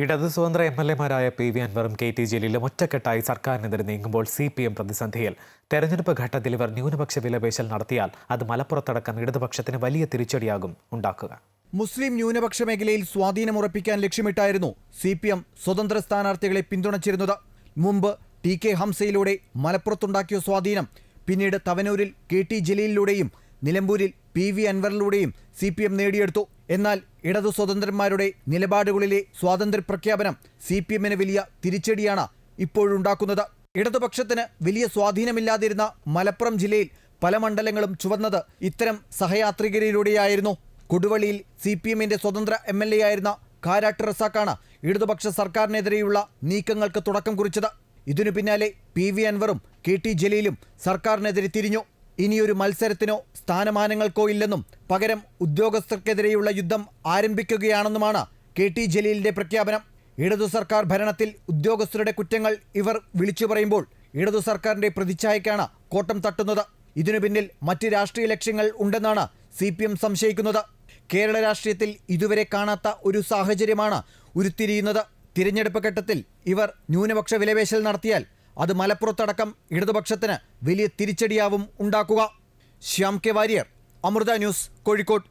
ഇടത് സ്വതന്ത്ര M L എമാരായ പി വി അൻവറും കെ ടി ജലീലും ഒറ്റക്കെട്ടായി സർക്കാരിനെതിരെ നീങ്ങുമ്പോൾ സി പി എം പ്രതിസന്ധിയിൽ. തെരഞ്ഞെടുപ്പ് ഘട്ടത്തിൽ ഇവർ ന്യൂനപക്ഷ വിലപേശൽ നടത്തിയാൽ അത് മലപ്പുറത്തടക്കം ഇടതുപക്ഷത്തിന് വലിയ തിരിച്ചടിയാകും ഉണ്ടാക്കുക. മുസ്ലിം ന്യൂനപക്ഷ മേഖലയിൽ സ്വാധീനമുറപ്പിക്കാൻ ലക്ഷ്യമിട്ടായിരുന്നു സി പി എം സ്വതന്ത്ര സ്ഥാനാർത്ഥികളെ പിന്തുണച്ചിരുന്നത്. മുമ്പ് ടി കെ ഹംസയിലൂടെ മലപ്പുറത്തുണ്ടാക്കിയ സ്വാധീനം പിന്നീട് തവനൂരിൽ കെ ടി ജലീലിലൂടെയും നിലമ്പൂരിൽ പി വി അൻവറിലൂടെയും സി പി എം നേടിയെടുത്തു. എന്നാൽ ഇടതു സ്വതന്ത്രന്മാരുടെ നിലപാടുകളിലെ സ്വാതന്ത്ര്യ പ്രഖ്യാപനം സി പി എമ്മിന് വലിയ തിരിച്ചടിയാണ് ഇപ്പോഴുണ്ടാക്കുന്നത്. ഇടതുപക്ഷത്തിന് വലിയ സ്വാധീനമില്ലാതിരുന്ന മലപ്പുറം ജില്ലയിൽ പല മണ്ഡലങ്ങളും ചുവന്നത് ഇത്തരം സഹയാത്രികരിലൂടെയായിരുന്നു. കൊടുവള്ളിയിൽ സി പി എമ്മിന്റെ സ്വതന്ത്ര എം എൽ എ ആയിരുന്ന കാരാട്ട് റസാക്കാണ് ഇടതുപക്ഷ സർക്കാരിനെതിരെയുള്ള നീക്കങ്ങൾക്ക് തുടക്കം കുറിച്ചത്. ഇതിനു പിന്നാലെ പി വി അൻവറും കെ ടി ജലീലും സർക്കാരിനെതിരെ തിരിഞ്ഞു. ഇനിയൊരു മത്സരത്തിനോ സ്ഥാനമാനങ്ങൾക്കോ ഇല്ലെന്നും പകരം ഉദ്യോഗസ്ഥർക്കെതിരെയുള്ള യുദ്ധം ആരംഭിക്കുകയാണെന്നുമാണ് കെ ടി ജലീലിന്റെ പ്രഖ്യാപനം. ഇടതു സർക്കാർ ഭരണത്തിൽ ഉദ്യോഗസ്ഥരുടെ കുറ്റങ്ങൾ ഇവർ വിളിച്ചു പറയുമ്പോൾ ഇടതു സർക്കാരിന്റെ പ്രതിച്ഛായക്കാണ് കോട്ടം തട്ടുന്നത്. ഇതിനു പിന്നിൽ മറ്റ് രാഷ്ട്രീയ ലക്ഷ്യങ്ങൾ ഉണ്ടെന്നാണ് സി പി എം സംശയിക്കുന്നത്. കേരള രാഷ്ട്രീയത്തിൽ ഇതുവരെ കാണാത്ത ഒരു സാഹചര്യമാണ് ഉരുത്തിരിയുന്നത്. തിരഞ്ഞെടുപ്പ് ഘട്ടത്തിൽ ഇവർ ന്യൂനപക്ഷ വിലപേശൽ നടത്തിയാൽ അത് മലപ്പുറത്തടക്കം ഇടതുപക്ഷത്തിന് വലിയ തിരിച്ചടിയാവും ഉണ്ടാക്കുക. Shyam K Warrier Amrita news Kozhikode.